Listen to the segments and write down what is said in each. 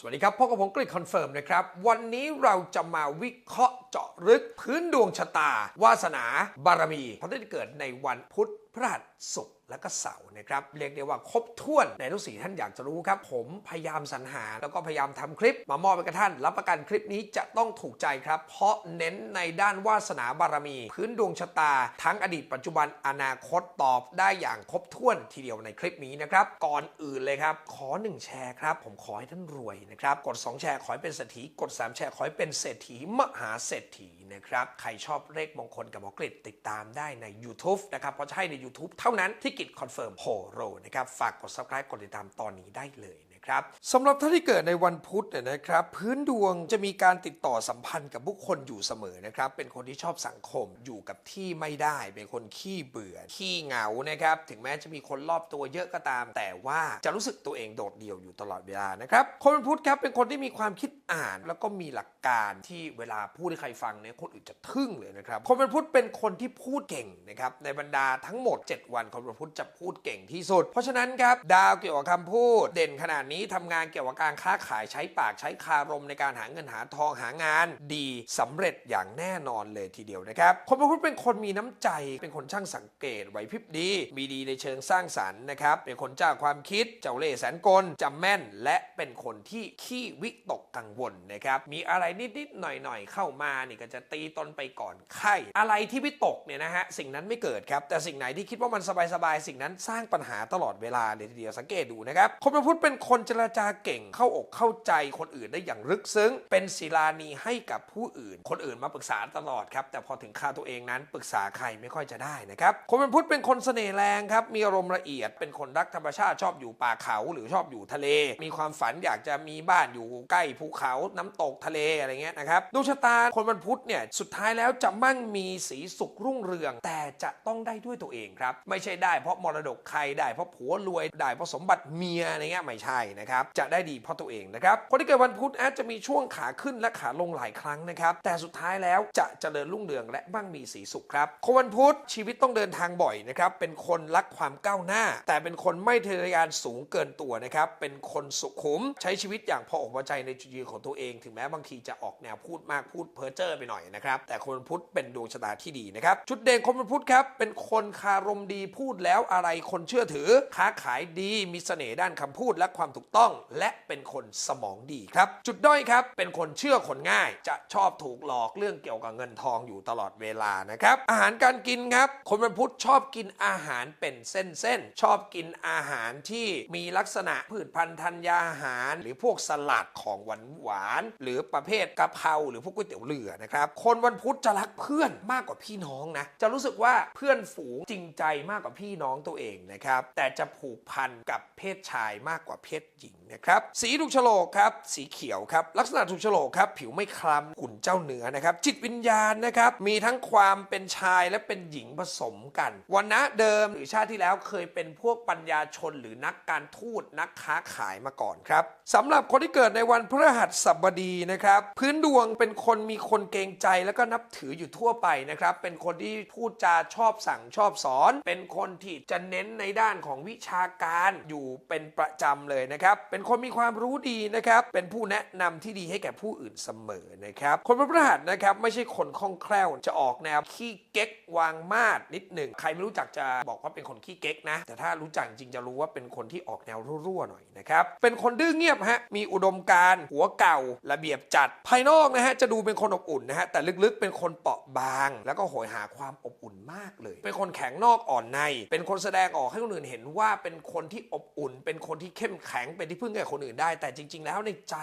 สวัสดีครับพบกับผมกริดคอนเฟิร์มนะครับ วันนี้เราจะมาวิเคราะห์เจาะลึกพื้นดวงชะตา วาสนา บารมีเพราะได้เกิดในวันพุธพฤหัส ศุกร์และก็เสาร์นะครับเรียกได้ว่าครบถ้วนในทุกสีท่านอยากจะรู้ครับผมพยายามสรรหาแล้วก็พยายามทำคลิป มามอบให้กับท่าน รับประกันคลิปนี้จะต้องถูกใจครับ เพราะเน้นในด้านวาสนาบารมี พื้นดวงชะตา ทั้งอดีตปัจจุบันอนาคตตอบได้อย่างครบถ้วนทีเดียวในคลิปนี้นะครับก่อนอื่นเลยครับขอ 1 แชร์ครับผมขอให้ท่านรวยนะครับกด 2 แชร์ขอให้เป็นเศรษฐีกด 3 แชร์ขอให้เป็นเศรษฐีมหาเศรษฐีนะครับใครชอบเลขมงคลกับหมอกริดติดตามได้ใน YouTube นะครับเพราะให้ใน YouTube เท่านั้นที่กิจคอนเฟิร์มโฮโรนะครับฝากกด subscribe กดติดตามตอนนี้ได้เลยนะครับสำหรับท่านที่เกิดในวันพุธเนี่ยนะครับ พื้นดวงจะมีการติดต่อสัมพันธ์กับบุคคลอยู่เสมอนะครับ เป็นคนที่ชอบสังคมอยู่กับที่ไม่ได้ เป็นคนขี้เบื่อขี้เหงานะครับ ถึงแม้จะมีคนรอบตัวเยอะก็ตาม แต่ว่าจะรู้สึกตัวเองโดดเดี่ยวอยู่ตลอดเวลานะครับ คนพุธครับเป็นคนที่มีความคิดอ่าน แล้วก็มีหลักการที่เวลาพูดให้ใครฟังเนี่ยคนอื่นจะทึ่งเลยนะครับ คนวันพุธเป็นคนที่พูดเก่งนะครับในบรรดาทั้งหมด 7 วันคนวันพุธจะพูดเก่งที่สุด เพราะฉะนั้นครับดาวเกี่ยวกับคำพูด เด่นขนาดนี้ทำงานเกี่ยวกับการค้าขายใช้ปากใช้คารมในการหาเงินหาทองหางาน ดีสำเร็จอย่างแน่นอนเลยทีเดียวนะครับคนวันพุธเป็นคนมีน้ำใจ เป็นคนช่างสังเกตไหวพริบดี มีดีในเชิงสร้างสรรค์นะครับเป็นคนเจ้าความคิดเจ้าเล่ห์แสนกลจำแม่น และเป็นคนที่ขี้วิตกกังวลนะครับมีอะไรนิดๆหน่อยๆเข้ามานี่ก็จะตีตนไปก่อนไข้อะไรที่วิตกเนี่ยนะฮะสิ่งนั้นไม่เกิดครับแต่สิ่งไหนที่คิดว่ามันสบายๆ สิ่งนั้นสร้างปัญหาตลอดเวลาเลยทีเดียวสังเกตดูนะครับ คนประพุทธเป็นคนเจรจาเก่งเข้าอกเข้าใจคนอื่นได้อย่างลึกซึ้ง เป็นศิลานีให้กับผู้อื่น คนอื่นมาปรึกษาตลอดครับ แต่พอถึงคราวตัวเองนั้นปรึกษาใครไม่ค่อยจะได้นะครับ คนเป็นพุทธเป็นคนเสน่ห์แรงครับ มีอารมณ์ละเอียด เป็นคนรักธรรมชาติชอบอยู่ป่าเขาหรือชอบอยู่ทะเล มีความฝันอยากจะมีบ้านอยู่ใกล้ภูเขาน้ำตกทะเลอะไรเงี้ยนะครับดวงชะตาคนวันพุธเนี่ยสุดท้ายแล้วจะมั่งมีสีสุขรุ่งเรือง แต่จะต้องได้ด้วยตัวเองครับไม่ใช่ได้ เพราะมรดกใครได้ เพราะผัวรวยได้เพราะสมบัติเมียอะไรเงี้ยไม่ใช่นะครับจะได้ดีเพราะตัวเองนะครับคนที่เกิดวันพุธอาจจะมีช่วงขาขึ้นและขาลงหลายครั้งนะครับแต่สุดท้ายแล้วจะเจริญรุ่งเรืองและมั่งมีสีสุขครับคนวันพุธชีวิตต้องเดินทางบ่อยนะครับเป็นคนรักความก้าวหน้า แต่เป็นคนไม่ทะเยอทะยานสูงเกินตัวนะครับเป็นคนสุขุมใช้ชีวิตอย่างพออกพอใจในจุดยืนของตัวเอง ถึงแม้บางทีจะออกแนวพูดมากพูดเพ้อเจ้อไปหน่อยนะครับแต่คนวันพุธเป็นดวงชะตาที่ดีนะครับจุดเด่นคนวันพุธครับเป็นคนคารมดีพูดแล้วอะไรคนเชื่อถือ ค้าขายดีมีเสน่ห์ด้านคำพูดและความถูกต้อง และเป็นคนสมองดีครับ จุดด้อยครับ เป็นคนเชื่อคนง่าย จะชอบถูกหลอกเรื่องเกี่ยวกับเงินทองอยู่ตลอดเวลานะครับ อาหารการกินครับ คนวันพุธชอบกินอาหารเป็นเส้นๆชอบกินอาหารที่มีลักษณะพืชพันธุ์ธัญญาหาร หรือพวกสลัดของหวานหวานหรือประเภทกะเพราหรือพวกก๋วยเตี๋ยวเรือนะครับคนวันพุธจะรักเพื่อนมากกว่าพี่น้องนะจะรู้สึกว่าเพื่อนฝูงจริงใจมากกว่าพี่น้องตัวเองนะครับ แต่จะผูกพันกับเพศชายมากกว่าเพศหญิงนะครับ สีถูกฉลกครับ สีเขียวครับ ลักษณะถูกฉลกครับ ผิวไม่คล้ำหุ่นเจ้าเนื้อนะครับ จิตวิญญาณนะครับ มีทั้งความเป็นชายและเป็นหญิงผสมกันวันนะเดิมหรือชาติที่แล้วเคยเป็นพวกปัญญาชนหรือนักการทูตนักค้าขายมาก่อนครับสำหรับคนที่เกิดในวันพฤหัสบดีนะครับ พื้นดวงเป็นคนมีคนเกรงใจแล้วก็นับถืออยู่ทั่วไปนะครับ เป็นคนที่พูดจาชอบสั่งชอบสอน เป็น็นคนที่จะเน้นในด้านของวิชาการอยู่เป็นประจำเลยนะครับ เป็นคนมีความรู้ดีนะครับ เป็นผู้แนะนำที่ดีให้แก่ผู้อื่นเสมอนะครับ คนพฤหัสนะครับไม่ใช่คนคล่องแคล่วจะออกแนวขี้เก๊กวางมาดนิดหนึ่งใครไม่รู้จักจะบอกว่าเป็นคนขี้เก๊กนะ แต่ถ้ารู้จักจริงจะรู้ว่าเป็นคนที่ออกแนวรั่วๆหน่อยนะครับ เป็นคนดื้อเงียบฮะ มีอุดมการณ์หัวเก่า ระเบียบจัด ภายนอกนะฮะจะดูเป็นคนอบอุ่นนะฮะแต่ลึกๆเป็นคนเปราะบาง แล้วก็โหยหาความอบอุ่นมากเลย เป็นคนแข็งนอกอ่อนใน เป็นคนแสดงออกให้คนอื่นเห็นว่าเป็นคนที่อบอุ่น เป็นคนที่เข้มแข็งเป็นที่พึ่งแก่คนอื่นได้ แต่จริง ๆ แล้วในใจ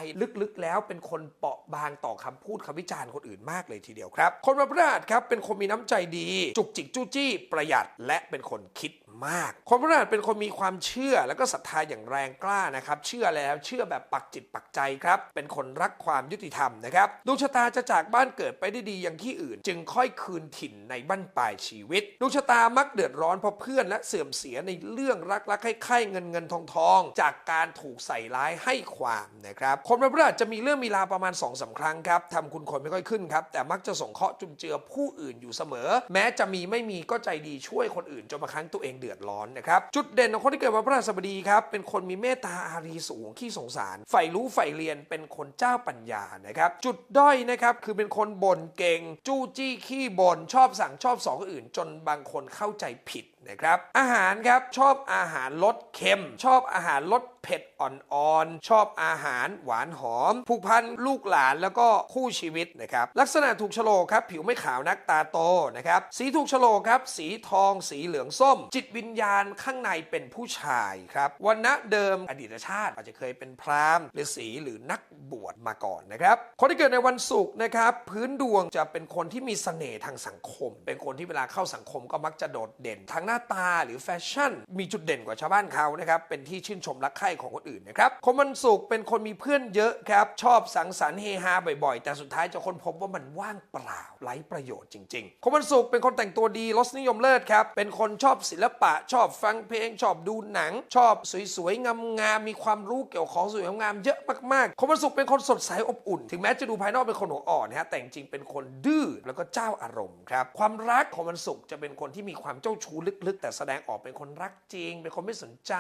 ลึกๆ แล้วเป็นคนเปราะบางต่อคำพูดคำวิจารณ์คนอื่นมากเลยทีเดียวครับ คนประหลาดครับเป็นคนมีน้ำใจดี จุกจิกจู้จี้ประหยัด และเป็นคนคิด มาก คนพฤหัสเป็นคนมีความเชื่อแล้วก็ศรัทธาอย่างแรงกล้านะครับ เชื่อแล้วเชื่อแบบปักจิตปักใจครับ เป็นคนรักความยุติธรรมนะครับดวงชะตาจะจากบ้านเกิดไปได้ดีอย่างที่อื่น จึงค่อยคืนถิ่นในบั้นปลายชีวิตดวงชะตามักเดือดร้อนเพราะเพื่อนและเสื่อมเสียในเรื่องรักรักใคร่ๆเงินเงินทองทอง จากการถูกใส่ร้ายให้ความนะครับคนวันพฤหัสจะมีเรื่องมีราวประมาณ2อสาครั้งครับทำคุณคนไม่ค่อยขึ้นครับแต่มักจะส่งเคราะห์จุนเจือผู้อื่นอยู่เสมอ แม้จะมีไม่มีก็ใจดีช่วยคนอื่นจนบางครั้งตัวเองดือดร้อนนะครับ จุดเด่นของคนที่เกิดวันพฤหัสบดีครับ เป็นคนมีเมตตาอารีสูงขี้สงสารใฝ่รู้ใฝ่เรียนเป็นคนเจ้าปัญญานะครับ จุดด้อยนะครับคือเป็นคนบ่นเก่ง จู้จี้ขี้บ่นชอบสั่งชอบสอนคนอื่น จนบางคนเข้าใจผิด นะครับ อาหารครับชอบอาหารรสเค็ม ชอบอาหารรสเผ็ดอ่อนๆ ชอบอาหารหวานหอม ผูกพันลูกหลานแล้วก็คู่ชีวิตนะครับ ลักษณะถูกโฉลกครับ ผิวไม่ขาวนักตาโตนะครับ สีถูกโฉลกครับ สีทอง สีเหลืองส้ม จิตวิญญาณข้างในเป็นผู้ชายครับวันณะเดิมอดีตชาติอาจจะเคยเป็นพราหมณ์ฤาษีหรือนักบวชมาก่อนนะครับ คนที่เกิดในวันศุกร์นะครับ พื้นดวงจะเป็นคนที่มีเสน่ห์ทางสังคม เป็นคนที่เวลาเข้าสังคมก็มักจะโดดเด่นทางหน้าาตาหรือแฟชั่น มีจุดเด่นกว่าชาวบ้านเขานะครับ เป็นที่ชื่นชมรักใคร่ของคนอื่นนะครับคนวันศุกเป็นคนมีเพื่อนเยอะครับ ชอบสังสรรค์เฮฮาบ่อยๆ แต่สุดท้ายจะค้นพบว่ามันว่างเปล่าไร้ประโยชน์จริงๆคนวันศุกเป็นคนแต่งตัวดีรสนิยมเลิศครับ เป็นคนชอบศิลปะ ชอบฟังเพลง ชอบดูหนัง ชอบสวยๆงามๆมีความรู้เกี่ยวกับของสวยงามเยอะมากๆคนวันศุกเป็นคนสดใสอบอุ่น ถึงแม้จะดูภายนอกเป็นคนหัวอ่อนนะฮะแต่จริงๆเป็นคนดื้อแล้วก็เจ้าอารมณ์ครับความรักของวันศุกจะเป็นคนที่มีความเจ้าชู้ลึกๆ แต่แสดงออกเป็นคนรักจริง เป็นคนไม่สนใจ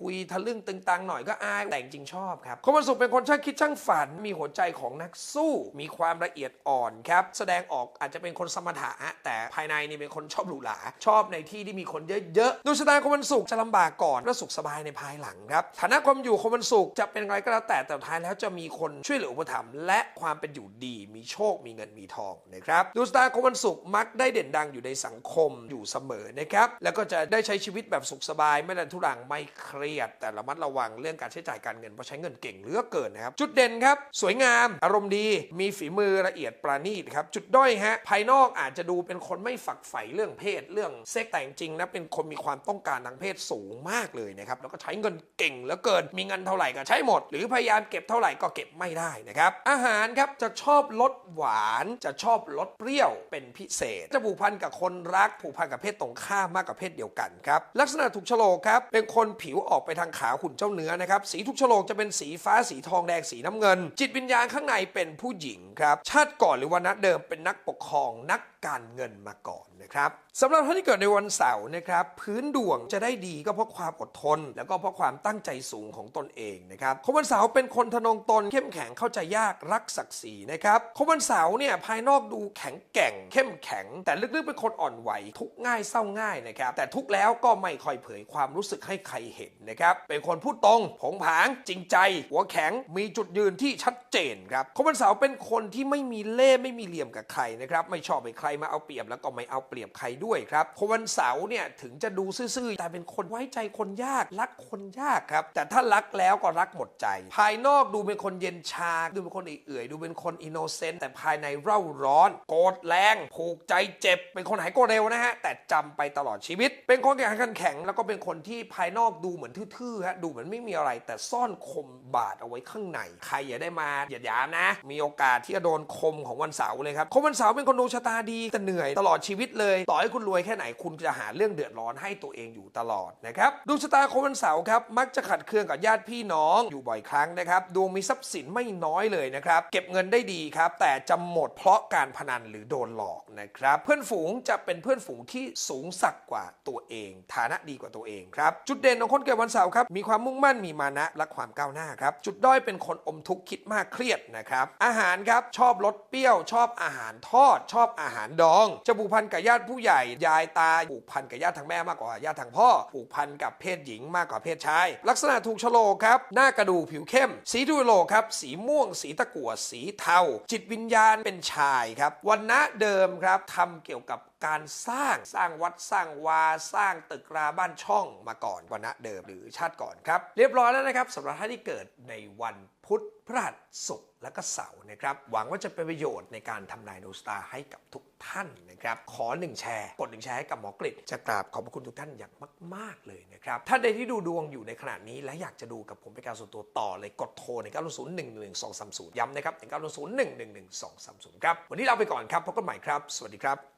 คุยทะลึ่งตึงตังหน่อยก็อายแต่จริงชอบครับคนวันศุกร์เป็นคนช่างคิดช่างฝัน มีหัวใจของนักสู้ มีความละเอียดอ่อนครับแสดงออกอาจจะเป็นคนสมถะฮะแต่ภายในนี่เป็นคนชอบหรูหราชอบในที่ที่มีคนเยอะๆดวงชะตาคนวันศุกร์จะลำบากก่อนและสุขสบายในภายหลังครับฐานะความอยู่คนวันศุกร์จะเป็นอะไรก็แล้วแต่แต่ท้ายแล้วจะมีคนช่วยเหลืออุปถัมภ์และความเป็นอยู่ดี มีโชคมีเงินมีทองนะครับดวงชะตาคนวันศุกร์มักได้เด่นดังอยู่ในสังคมอยู่เสมอนะครับแล้วก็จะได้ใช้ชีวิตแบบสุขสบาย ไม่ดันทุรังไม่เครียด แต่ระมัดระวังเรื่องการใช้จ่ายการเงินเพราะใช้เงินเก่งเหลือเกินนะครับ จุดเด่นครับ สวยงามอารมณ์ดี มีฝีมือละเอียดประณีตครับ จุดด้อยฮะภายนอกอาจจะดูเป็นคนไม่ฝักใฝ่เรื่องเพศเรื่องเซ็กแต่จริงนะเป็นคนมีความต้องการทางเพศสูงมากเลยนะครับแล้วก็ใช้เงินเก่งเหลือเกิน มีเงินเท่าไหร่ก็ใช้หมด หรือพยายามเก็บเท่าไหร่ก็เก็บไม่ได้นะครับอาหารครับจะชอบรสหวานจะชอบรสเปรี้ยวเป็นพิเศษ จะผูกพันกับคนรักผูกพันกับเพศตรงข้ามมากกับเพศเดียวกันครับลักษณะถูกโฉลกครับเป็นคนผิวออกไปทางขาวขุ่นเจ้าเนื้อนะครับสีถูกโฉลกจะเป็นสีฟ้าสีทองแดงสีน้ำเงิน จิตวิญญาณข้างในเป็นผู้หญิงครับชาติก่อนหรือวันนัเดิมเป็นนักปกครองนักการเงินมาก่อนนะครับสำหรับท่านที่เกิดในวันเสาร์นะครับ พื้นดวงจะได้ดีก็เพราะความอดทน แล้วก็เพราะความตั้งใจสูงของตนเองนะครับคนวันเสาร์เป็นคนทะนงตนเข้มแข็งเข้าใจยากรักศักดิ์ศรีนะครับคนวันเสาร์เนี่ยภายนอกดูแข็งแกร่ง เข้มแข็ง แต่ลึกๆเป็นคนอ่อนไหวทุกง่ายเศร้าง่ายนะครับแต่ทุกแล้วก็ไม่ค่อยเผยความรู้สึกให้ใครเห็นนะครับเป็นคนพูดตรงผงผาง จริงใจ หัวแข็งมีจุดยืนที่ชัดเจนครับคนวันเสาร์เป็นคนที่ไม่มีเล่ห์ไม่มีเหลี่ยมกับใครนะครับไม่ชอบให้ใครมาเอาเปรียบแล้วก็ไม่เอาเปรียบใครด้วยครับคนวันเสาร์เนี่ยถึงจะดูซื่อๆ แต่เป็นคนไว้ใจคนยาก รักคนยากครับ แต่ถ้ารักแล้วก็รักหมดใจ ภายนอกดูเป็นคนเย็นชา ดูเป็นคนเอื่อย ดูเป็นคนอินโนเซนต์แต่ภายในเร่าร้อน โกรธแรง ผูกใจเจ็บ เป็นคนหายโกรธเร็วนะฮะ แต่จำไปตลอดชีวิต เป็นคนแข็งขันแข็ง แล้วก็เป็นคนที่ภายนอกดูเหมือนทื่อๆฮะ ดูเหมือนไม่มีอะไร แต่ซ่อนคมบาดเอาไว้ข้างใน ใครอย่าได้มาหยียดหยามนะ มีโอกาสที่จะโดนคมของวันเสาร์เลยครับ คนวันเสาร์เป็นคนดวงชะตาดีแต่เหนื่อยตลอดชีวิตเลย ต่อให้คุณรวยแค่ไหนคุณจะหาเรื่องเดือดร้อนให้ตัวเองอยู่ตลอดนะครับดวงชะตาคนวันเสาร์ครับมักจะขัดเคืองกับญาติพี่น้องอยู่บ่อยครั้งนะครับดวงมีทรัพย์สินไม่น้อยเลยนะครับเก็บเงินได้ดีครับแต่จะหมดเพราะการพนันหรือโดนหลอกนะครับเพื่อนฝูงจะเป็นเพื่อนฝูงที่สูงสักกว่าตัวเอง ฐานะดีกว่าตัวเองครับจุดเด่นของคนเกิดวันเสาร์ครับมีความมุ่งมั่นมีมานะและความก้าวหน้าครับจุดด้อยเป็นคนอมทุกข์คิดมากเครียดนะครับอาหารครับชอบรสเปรี้ยวชอบอาหารทอด ชอบอาหารดอง จะผูกพันกับญาติผู้ใหญ่ ยายตาผูกพันกับญาติทางแม่มากกว่าญาติทางพ่อ ผูกพันกับเพศหญิงมากกว่าเพศชาย ลักษณะถูกโฉลกครับ หน้ากระดูกผิวเข้ม สีทูโลครับ สีม่วง สีตะกั่ว สีเทา จิตวิญญาณเป็นชายครับ วันณะเดิมครับทำเกี่ยวกับการสร้างสร้างวัดสร้างวา สร้างตึกราบ้านช่องมาก่อนวันณะเดิมหรือชาติก่อนครับ เรียบร้อยแล้วนะครับสำหรับท่านที่เกิดในวัน พุธพฤหัสศุกร์และก็เสาร์นะครับ หวังว่าจะเป็นประโยชน์ในการทำนายนูสตาร์ให้กับทุกท่านนะครับ ขอหนึ่งแชร์ กดหนึ่งแชร์ให้กับหมอกฤษจะกราบขอบพระคุณทุกท่านอย่างมาก ๆ เลยนะครับท่าใดที่ดูดวงอยู่ในขณะนี้และอยากจะดูกับผมเป็นการส่วนตัวต่อเลยกดโทรใน9 0 0 1 1 2 3 0ย้ำนะครับ1 9 0 1 1 1 2 3 0ครับ วันนี้ลาไปก่อนครับพบกันใหม่ครับ สวัสดีครับ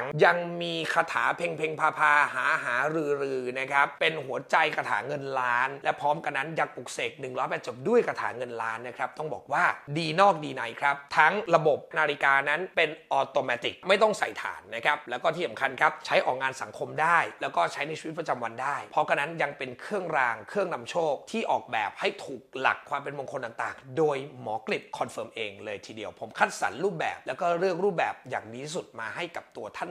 งยังมีคาถาเพ่งเพ่งพาพาหาหารือรือนะครับ เป็นหัวใจคาถาเงินล้าน และพร้อมกันนั้นยังปลุกเสก108จบด้วยคาถาเงินล้านนะครับ ต้องบอกว่าดีนอกดีในครับ ทั้งระบบนาฬิกานั้นเป็นออโตเมติกไม่ต้องใส่ฐานนะครับ แล้วก็ที่สำคัญครับใช้ออกงานสังคมได้ แล้วก็ใช้ในชีวิตประจำวันได้ เพราะกันนั้นยังเป็นเครื่องรางเครื่องนำโชคที่ออกแบบให้ถูกหลักความเป็นมงคลต่างๆ โดยหมอกลิบคอนเฟิร์มเองเลยทีเดียว ผมคัดสรรรูปแบบ แล้วก็เลือกรูปแบบอย่างดีที่สุดมาให้กับตัวท่าน